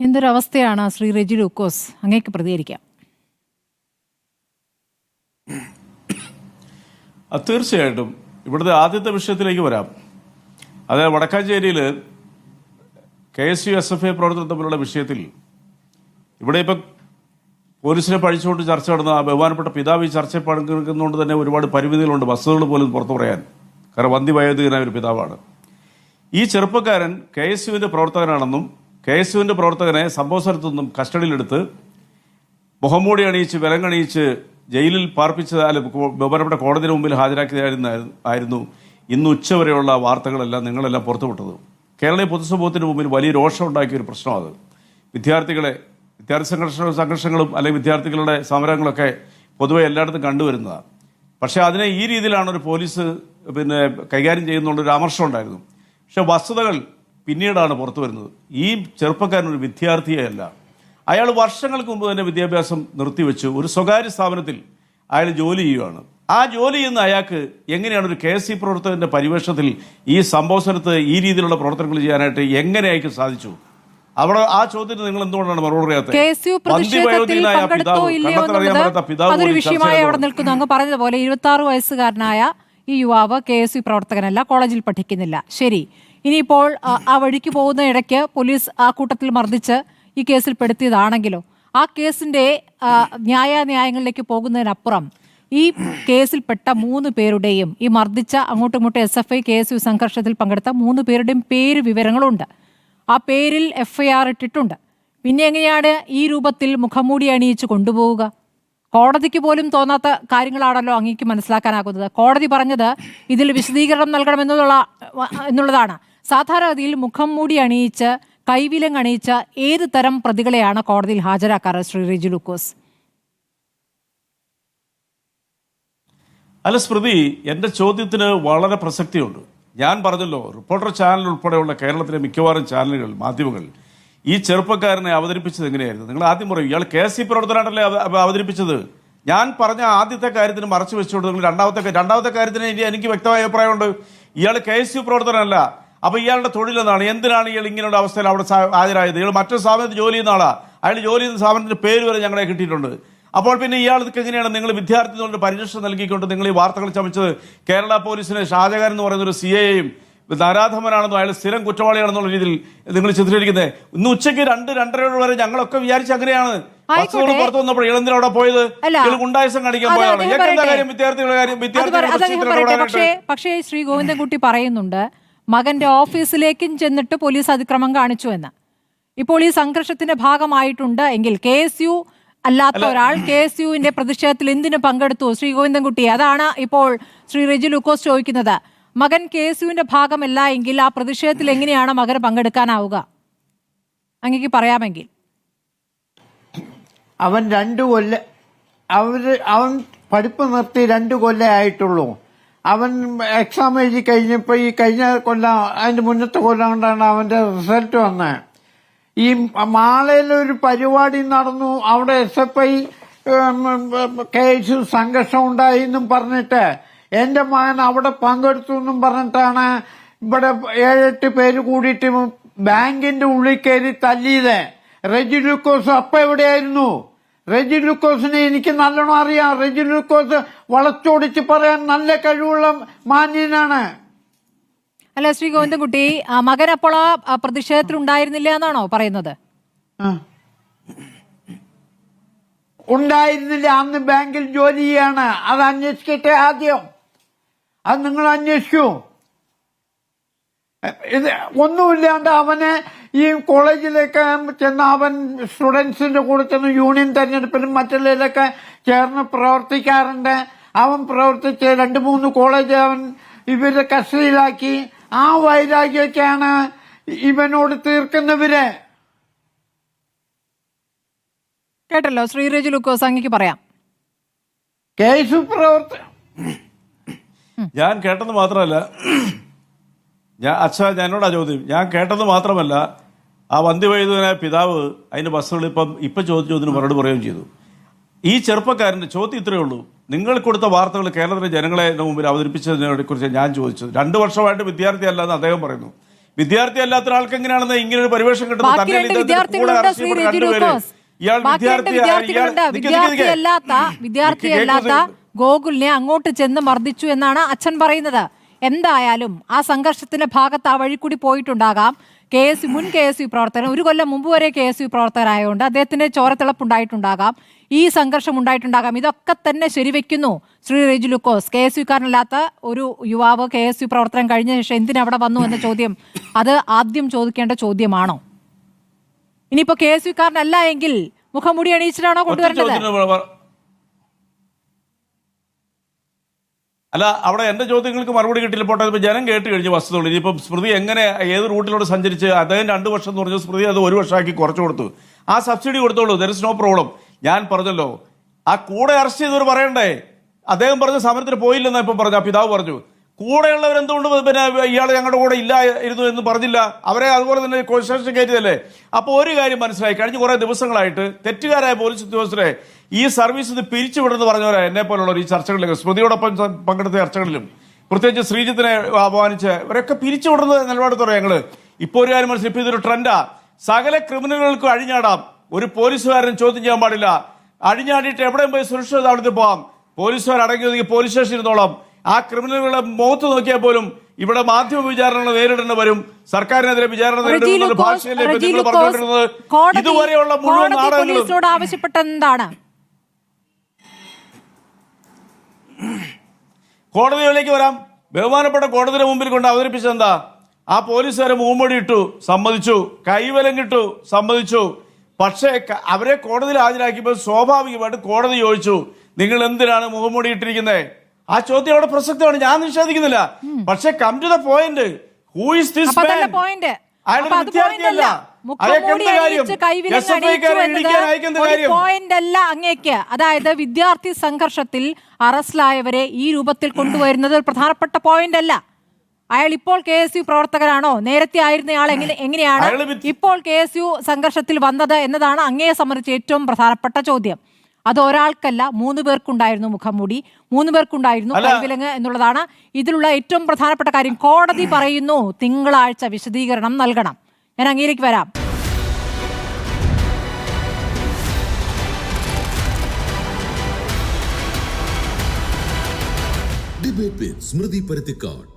എന്തൊരവസ്ഥയാണ് ശ്രീ റെജി ലൂക്കോസ് അങ്ങേക്ക് പ്രതികരിക്കാം? തീർച്ചയായിട്ടും. ഇവിടുത്തെ ആദ്യത്തെ വിഷയത്തിലേക്ക് വരാം. അതായത് വടക്കാഞ്ചേരിയിൽ K S U S F I പ്രവർത്തനം തമ്മിലുള്ള വിഷയത്തിൽ ഇവിടെ ഇപ്പം പോലീസിനെ പഴിച്ചുകൊണ്ട് ചർച്ച നടന്ന ആ ബഹുമാനപ്പെട്ട പിതാവ് ഈ ചർച്ചയിൽ പങ്കെടുക്കുന്നതുകൊണ്ട് തന്നെ ഒരുപാട് പരിമിതികളുണ്ട് ബസ്സുകൾ പോലും പുറത്തു പറയാൻ. കാരണം വന്ധ്യവയോധികനായ ഒരു പിതാവാണ്. ഈ ചെറുപ്പക്കാരൻ കെ എസ് യുവിന്റെ പ്രവർത്തകനാണെന്നും കെ എസ് യുവിന്റെ പ്രവർത്തകനെ സംഭവ സ്ഥലത്തു നിന്നും കസ്റ്റഡിയിലെടുത്ത് മുഖംമൂടി അണിയിച്ച് വിലങ്ങണിയിച്ച് ജയിലിൽ പാർപ്പിച്ചത് അല്ല ബഹുമാനപ്പെട്ട കോടതിയുടെ മുമ്പിൽ ഹാജരാക്കിയതായിരുന്നു ആയിരുന്നു ഇന്ന് ഉച്ചവരെയുള്ള വാർത്തകളെല്ലാം നിങ്ങളെല്ലാം പുറത്തുവിട്ടത്. കേരളീയ പൊതുസമൂഹത്തിന് മുമ്പിൽ വലിയ രോഷം ഉണ്ടാക്കിയ ഒരു പ്രശ്നം അത്. വിദ്യാർത്ഥികളെ വിദ്യാർത്ഥി സംഘർഷ സംഘർഷങ്ങളും അല്ലെങ്കിൽ വിദ്യാർത്ഥികളുടെ സമരങ്ങളൊക്കെ പൊതുവെ എല്ലായിടത്തും കണ്ടുവരുന്നതാണ്. പക്ഷേ അതിനെ ഈ രീതിയിലാണ് ഒരു പോലീസ് പിന്നെ കൈകാര്യം ചെയ്യുന്നുള്ളൊരു അമർഷം ഉണ്ടായിരുന്നു പക്ഷേ വസ്തുതകൾ പിന്നീടാണ് പുറത്തു വരുന്നത്. ഈ ചെറുപ്പക്കാരൻ ഒരു വിദ്യാർത്ഥിയല്ല അയാൾ വർഷങ്ങൾക്ക് മുമ്പ് തന്നെ വിദ്യാഭ്യാസം നിർത്തിവെച്ച്. ഒരു സ്വകാര്യ സ്ഥാപനത്തിൽ അയാൾ ജോലി ചെയ്യുകയാണ്. ആ ജോലി ചെയ്യുന്ന അയാൾക്ക് എങ്ങനെയാണ് ഒരു കെ എസ് സി പ്രവർത്തകന്റെ പരിവേഷത്തിൽ ഈ സംഭവ സ്ഥലത്ത് ഈ രീതിയിലുള്ള പ്രവർത്തനങ്ങൾ ചെയ്യാനായിട്ട് എങ്ങനെ അയാൾക്ക് സാധിച്ചു? അവിടെ ആ ചോദ്യത്തിന് നിങ്ങൾ എന്തുകൊണ്ടാണ് മറുപടി നിൽക്കുന്നു. അങ്ങ് പറഞ്ഞതുപോലെ ഇരുപത്തി ആറ് വയസ്സുകാരനായ ഈ യുവാവ് കെ എസ് യു പ്രവർത്തകനല്ല കോളേജിൽ പഠിക്കുന്നില്ല. ശരി. ഇനിയിപ്പോൾ ആ, വഴിക്ക് പോകുന്ന ഇടയ്ക്ക് പോലീസ് ആ കൂട്ടത്തിൽ മർദ്ദിച്ച് ഈ കേസിൽ പെടുത്തിയതാണെങ്കിലോ? ആ കേസിന്റെ ന്യായാന്യായങ്ങളിലേക്ക് പോകുന്നതിനപ്പുറം ഈ കേസിൽപ്പെട്ട മൂന്ന് പേരുടെയും ഈ മർദ്ദിച്ച അങ്ങോട്ടും ഇങ്ങോട്ടും S F I K S U സംഘർഷത്തിൽ പങ്കെടുത്ത മൂന്ന് പേരുടെയും പേര് വിവരങ്ങളുണ്ട്. ആ പേരിൽ എഫ് ഐ ആർ ഇട്ടിട്ടുണ്ട്. പിന്നെ എങ്ങനെയാണ് ഈ രൂപത്തിൽ മുഖംമൂടി അണിയിച്ച് കൊണ്ടുപോവുക? കോടതിക്ക് പോലും തോന്നാത്ത കാര്യങ്ങളാണല്ലോ അങ്ങേക്ക് മനസ്സിലാക്കാനാകുന്നത്. കോടതി പറഞ്ഞത് ഇതിൽ വിശദീകരണം നൽകണമെന്നുള്ള എന്നുള്ളതാണ്. സാധാരണഗതിയിൽ മുഖം മൂടി അണിയിച്ച് കൈവിലങ്ങണിയിച്ച ഏത് തരം പ്രതികളെയാണ് കോടതിയിൽ ഹാജരാക്കാറ് ശ്രീ റിജു ലൂക്കോസ്? അല്ല സ്മൃതി എന്റെ ചോദ്യത്തിന് വളരെ പ്രസക്തിയുണ്ട്. ഞാൻ പറഞ്ഞല്ലോ റിപ്പോർട്ടർ ചാനൽ ഉൾപ്പെടെയുള്ള കേരളത്തിലെ മിക്കവാറും ചാനലുകൾ മാധ്യമങ്ങൾ ഈ ചെറുപ്പക്കാരനെ അവതരിപ്പിച്ചത് എങ്ങനെയായിരുന്നു? നിങ്ങൾ ആദ്യം പറയും ഇയാൾ കെ സി അവ- അവതരിപ്പിച്ചത്? ഞാൻ പറഞ്ഞ ആദ്യത്തെ കാര്യത്തിന് മറച്ചു വെച്ചുകൊണ്ട് നിങ്ങൾ രണ്ടാമത്തെ രണ്ടാമത്തെ കാര്യത്തിന് എനിക്ക് വ്യക്തമായ അഭിപ്രായമുണ്ട്. ഇയാൾ കെ എസ് യു പ്രവർത്തനമല്ല. അപ്പൊ ഇയാളുടെ തൊഴിൽ എന്താണ് എന്തിനാണ് ഇയാൾ ഇങ്ങനെയുള്ള അവസ്ഥയിൽ അവിടെ ഹാജരായത്? ഇയാൾ മറ്റൊരു സ്ഥാപനത്തിൽ ജോലി ചെയ്യുന്ന ആളാ. അയാൾ ജോലി ചെയ്യുന്ന സ്ഥാപനത്തിന്റെ പേര് വരെ ഞങ്ങളെ കിട്ടിയിട്ടുണ്ട്. അപ്പോൾ പിന്നെ ഇയാൾക്ക് എങ്ങനെയാണ്? നിങ്ങൾ വിദ്യാർത്ഥി എന്നുള്ള പരിരക്ഷ നൽകിക്കൊണ്ട് നിങ്ങൾ ഈ വാർത്തകൾ ചമച്ചത് കേരള പോലീസിന് ഷാജഹാൻ എന്ന് പറയുന്ന ഒരു സി എയും നാരാധമനാണെന്നോ അയാൾ സ്ഥിരം കുറ്റവാളിയാണെന്നുള്ള രീതിയിൽ നിങ്ങൾ ചിത്രീകരിക്കുന്നത്. ഇന്ന് ഉച്ചയ്ക്ക് രണ്ട് രണ്ടരയോട് വരെ ഞങ്ങളൊക്കെ വിചാരിച്ച അങ്ങനെയാണ്. ബസ്സുകൾ. പുറത്തു വന്നപ്പോൾ ഇളന്തിന് അവിടെ പോയത്. ഇയാൾ ഗുണ്ടായസം കാണിക്കാൻ പോയാണ് എന്താ കാര്യം? വിദ്യാർത്ഥികളുടെ കാര്യം വിദ്യാർത്ഥികളുടെ പക്ഷേ ശ്രീ ഗോവിന്ദൻകുട്ടി പറയുന്നുണ്ട് മകന്റെ ഓഫീസിലേക്കും ചെന്നിട്ട് പോലീസ് അതിക്രമം കാണിച്ചു എന്ന്. ഇപ്പോൾ ഈ സംഘർഷത്തിന്റെ ഭാഗമായിട്ടുണ്ട് എങ്കിൽ കെ എസ് യു അല്ലാത്ത ഒരാൾ കെ എസ് യുവിന്റെ പ്രതിഷേധത്തിൽ എന്തിനു പങ്കെടുത്തു ശ്രീ ഗോവിന്ദൻകുട്ടി? അതാണ് ഇപ്പോൾ ശ്രീ റെജി ലൂക്കോസ് ചോദിക്കുന്നത്. മകൻ കെ എസ് യുവിന്റെ ഭാഗമല്ല എങ്കിൽ ആ പ്രതിഷേധത്തിൽ എങ്ങനെയാണ് മകൻ പങ്കെടുക്കാനാവുക? അങ്ങേക്ക് പറയാമെങ്കിൽ. അവൻ രണ്ടു കൊല്ല അവർ അവൻ പഠിപ്പ് നിർത്തി രണ്ടു കൊല്ലേ ആയിട്ടുള്ളൂ. അവൻ എക്സാം എഴുതി കഴിഞ്ഞപ്പോൾ ഈ കഴിഞ്ഞ കൊല്ലം അതിന്റെ മുന്നത്തെ കൊല്ലം കൊണ്ടാണ് അവന്റെ റിസൾട്ട് വന്നത് ഈ മാളയിൽ ഒരു പരിപാടി നടന്നു. അവിടെ എസ് എഫ് ഐ കേസ് സംഘർഷം ഉണ്ടായി എന്നും പറഞ്ഞിട്ട് എന്റെ മകൻ അവിടെ പങ്കെടുത്തു എന്നും പറഞ്ഞിട്ടാണ് ഇവിടെ ഏഴെട്ട് പേര് കൂടിയിട്ട് ബാങ്കിന്റെ ഉള്ളിൽ കയറി തല്ലിയത്. റെജി ലൂക്കോസ് അപ്പം എവിടെയായിരുന്നു? റെജി ലൂക്കോസിനെ എനിക്ക് നല്ലോണം അറിയാം. റെജി ലൂക്കോസ് വളച്ചോടിച്ച് പറയാൻ നല്ല കഴിവുള്ള മാന്യനാണ്. അല്ല ശ്രീ ഗോവിന്ദൻകുട്ടി മകൻ അപ്പോൾ ആ പ്രതിഷേധത്തിൽ ഉണ്ടായിരുന്നില്ല എന്നാണോ പറയുന്നത്. ഉണ്ടായിരുന്നില്ല. അന്ന് ബാങ്കിൽ ജോലി ചെയ്യാണ്. അത് അന്വേഷിക്കട്ടെ ആദ്യം. അത് നിങ്ങൾ അന്വേഷിക്കൂ. ഇത് ഒന്നുമില്ലാണ്ട് അവന് ഈ കോളേജിലേക്ക് ചെന്ന് അവൻ സ്റ്റുഡൻസിന്റെ കൂടെ ചെന്ന് യൂണിയൻ തെരഞ്ഞെടുപ്പിലും മറ്റുള്ളതിലൊക്കെ ചേർന്ന് പ്രവർത്തിക്കാറുണ്ട്. അവൻ പ്രവർത്തിച്ച് രണ്ട് മൂന്ന് കോളേജ് അവൻ ഇവരെ കസ്റ്റഡിയിലാക്കി. ആ വൈരാഗ്യമൊക്കെയാണ് ഇവനോട് തീർക്കുന്നവര്. കേട്ടല്ലോ? ശ്രീ ലുക്കോസ് ലൂക്കോസ് അങ്ങേക്ക് പറയാം. കേസ് പ്രവർത്ത ഞാൻ കേട്ടെന്ന് മാത്രമല്ല ഞാൻ അച്ഛ ഞാനോടാ ചോദ്യം. ഞാൻ കേട്ടത് മാത്രമല്ല ആ വന്ധ്യവൈദ്യനായ പിതാവ് അതിന്റെ ബസ്സുകളിൽ ഇപ്പം ഇപ്പം ചോദിച്ച ചോദ്യത്തിന് മറുപടി പറയുകയും ചെയ്തു. ഈ ചെറുപ്പക്കാരന്റെ ചോദ്യം ഇത്രയേ ഉള്ളൂ. നിങ്ങൾ കൊടുത്ത വാർത്തകൾ കേരളത്തിലെ ജനങ്ങളെ മുമ്പിൽ അവതരിപ്പിച്ചതിനെ കുറിച്ച് ഞാൻ ചോദിച്ചത്. രണ്ട് വർഷമായിട്ട് വിദ്യാർത്ഥി അല്ലെന്ന് അദ്ദേഹം പറയുന്നു. വിദ്യാർത്ഥി അല്ലാത്ത ഒരാൾക്ക് എങ്ങനെയാണെന്ന് ഇങ്ങനെ ഒരു പരിവേഷം കിട്ടുന്നത്. വിദ്യാർത്ഥിയല്ലാത്ത വിദ്യാർത്ഥിയല്ലാത്ത. ഗോകുലിനെ അങ്ങോട്ട് ചെന്ന് മർദ്ദിച്ചു എന്നാണ് അച്ഛൻ പറയുന്നത്. എന്തായാലും ആ സംഘർഷത്തിന്റെ ഭാഗത്ത് ആ വഴി കൂടി പോയിട്ടുണ്ടാകാം. കെ എസ് യു മുൻ കെ എസ് യു പ്രവർത്തകൻ ഒരു കൊല്ലം മുമ്പ് വരെ കെ എസ് യു പ്രവർത്തകരായതുകൊണ്ട് അദ്ദേഹത്തിന് ചോരത്തിളപ്പുണ്ടായിട്ടുണ്ടാകാം. ഈ സംഘർഷം ഉണ്ടായിട്ടുണ്ടാകാം. ഇതൊക്കെ തന്നെ ശരിവെക്കുന്നു ശ്രീ റെജു ലുക്കോസ്. കെ എസ് യുക്കാരനല്ലാത്ത ഒരു യുവാവ് കെ എസ് യു പ്രവർത്തനം കഴിഞ്ഞ ശേഷം എന്തിനവിടെ അവിടെ വന്നു എന്ന ചോദ്യം അത് ആദ്യം ചോദിക്കേണ്ട ചോദ്യമാണോ? ഇനിയിപ്പോ കെ എസ് യുക്കാരനല്ല എങ്കിൽ മുഖംമുടി അണിയിച്ചിട്ടാണോ കൊണ്ടുവരേണ്ടത്? അല്ല അവിടെ എന്റെ ചോദ്യങ്ങൾക്ക് മറുപടി കിട്ടില്ല പോട്ടെ ഇപ്പൊ ജനം കേട്ട് കഴിഞ്ഞ വസ്തുതകൾ ഇനിയിപ്പം സ്മൃതി എങ്ങനെ ഏത് റൂട്ടിലൂടെ സഞ്ചരിച്ച് അദ്ദേഹം രണ്ടു വർഷം എന്ന് പറഞ്ഞു സ്മൃതി അത് ഒരു വർഷമാക്കി കുറച്ചു കൊടുത്തു. ആ സബ്സിഡി കൊടുത്തോളൂ ദർ ഇസ് നോ പ്രോബ്ലം ഞാൻ പറഞ്ഞല്ലോ ആ കൂടെ അറസ്റ്റ് ചെയ്തവർ പറയണ്ടേ? അദ്ദേഹം പറഞ്ഞ സമരത്തിന് പോയില്ലെന്നാ ഇപ്പൊ പറഞ്ഞു ആ പിതാവ് പറഞ്ഞു. കൂടെയുള്ളവർ എന്തുകൊണ്ട് പിന്നെ ഇയാൾ ഞങ്ങളുടെ കൂടെ ഇല്ല ഇരുന്നു എന്ന് പറഞ്ഞില്ല? അവരെ അതുപോലെ തന്നെ സ്റ്റേഷൻ കയറ്റിയതല്ലേ? അപ്പോൾ ഒരു കാര്യം മനസ്സിലായി. കഴിഞ്ഞ കുറേ ദിവസങ്ങളായിട്ട് തെറ്റുകാരായ പോലീസ് ഉദ്യോഗസ്ഥരെ ഈ സർവീസ് ഇത് പിരിച്ചുവിടുന്നു പറഞ്ഞവരെ എന്നെ പോലുള്ളവർ ഈ ചർച്ചകളിലും സ്മൃതിയോടൊപ്പം പങ്കെടുത്ത ചർച്ചകളിലും പ്രത്യേകിച്ച് ശ്രീജിത്തിനെ അപമാനിച്ച് ഇവരൊക്കെ പിരിച്ചുവിടുന്ന നിലപാട് പറയാം ഞങ്ങൾ. ഇപ്പോൾ ഒരു കാര്യം മനസ്സിലായി. ഇതൊരു ട്രെൻഡാ സകല ക്രിമിനലുകൾക്കും അഴിഞ്ഞാടാം ഒരു പോലീസുകാരനും ചോദ്യം ചെയ്യാൻ പാടില്ല. അഴിഞ്ഞാടിയിട്ട് എവിടെയും പോയി സുരക്ഷിത താമസത്തിൽ പോകാം പോലീസുകാർ അടങ്ങി പോലീസ് സ്റ്റേഷനിൽ ഇരുന്നോളാം. ആ ക്രിമിനലുകളുടെ മുഖത്ത് നോക്കിയാൽ പോലും ഇവിടെ മാധ്യമ വിചാരണ നേരിടേണ്ടി വരും. സർക്കാരിനെതിരെ വിചാരണ റെജി നേരിടുന്ന ഒരു ലൂക്കോസ് ഭാഷയല്ലേ ഇപ്പൊ റെജി നിങ്ങൾ ലൂക്കോസ് പറഞ്ഞുകൊണ്ടിരുന്നത് ഇതുവരെയുള്ള മുഴുവൻ നാടകങ്ങളും കോടതികളിലേക്ക് വരാം. ബഹുമാനപ്പെട്ട കോടതിയുടെ മുമ്പിൽ കൊണ്ട് അവതരിപ്പിച്ചത് എന്താ ആ പോലീസുകാരെ മൂമ്പടി ഇട്ടു സമ്മതിച്ചു. കൈവലം കിട്ടു സമ്മതിച്ചു. പക്ഷേ അവരെ കോടതിയിൽ ഹാജരാക്കിയപ്പോൾ സ്വാഭാവികമായിട്ട് കോടതി ചോദിച്ചു നിങ്ങൾ എന്തിനാണ് മുഖംമൂടി ഇട്ടിരിക്കുന്നത് ആ ചോദ്യം അവിടെ പ്രസക്തമാണ്. ഞാൻ നിഷേധിക്കുന്നില്ല. പക്ഷെ come to the point who is this വിദ്യാർത്ഥിയല്ല അല്ല. അങ്ങേക്ക്. അതായത് വിദ്യാർത്ഥി സംഘർഷത്തിൽ അറസ്റ്റിലായവരെ ഈ രൂപത്തിൽ കൊണ്ടുവരുന്നത് ഒരു പ്രധാനപ്പെട്ട പോയിന്റ് അല്ല. അയാൾ ഇപ്പോൾ കെ എസ് യു പ്രവർത്തകനാണോ? നേരത്തെ ആയിരുന്നയാൾ എങ്ങനെ എങ്ങനെയാണ് ഇപ്പോൾ കെ എസ് യു സംഘർഷത്തിൽ വന്നത് എന്നതാണ് അങ്ങയെ സംബന്ധിച്ച് ഏറ്റവും പ്രധാനപ്പെട്ട ചോദ്യം. അത് ഒരാൾക്കല്ല മൂന്ന് പേർക്കുണ്ടായിരുന്നു മുഖംമൂടി മൂന്ന് പേർക്കുണ്ടായിരുന്നു കൈവിലങ്ങ് എന്നുള്ളതാണ്. ഇതിലുള്ള ഏറ്റവും പ്രധാനപ്പെട്ട കാര്യം കോടതി പറയുന്നു തിങ്കളാഴ്ച വിശദീകരണം നൽകണം. ഞാൻ അങ്ങേലേക്ക് വരാം. ഡിബേറ്റ് സ്മൃതി പരുത്തിക്കാട്.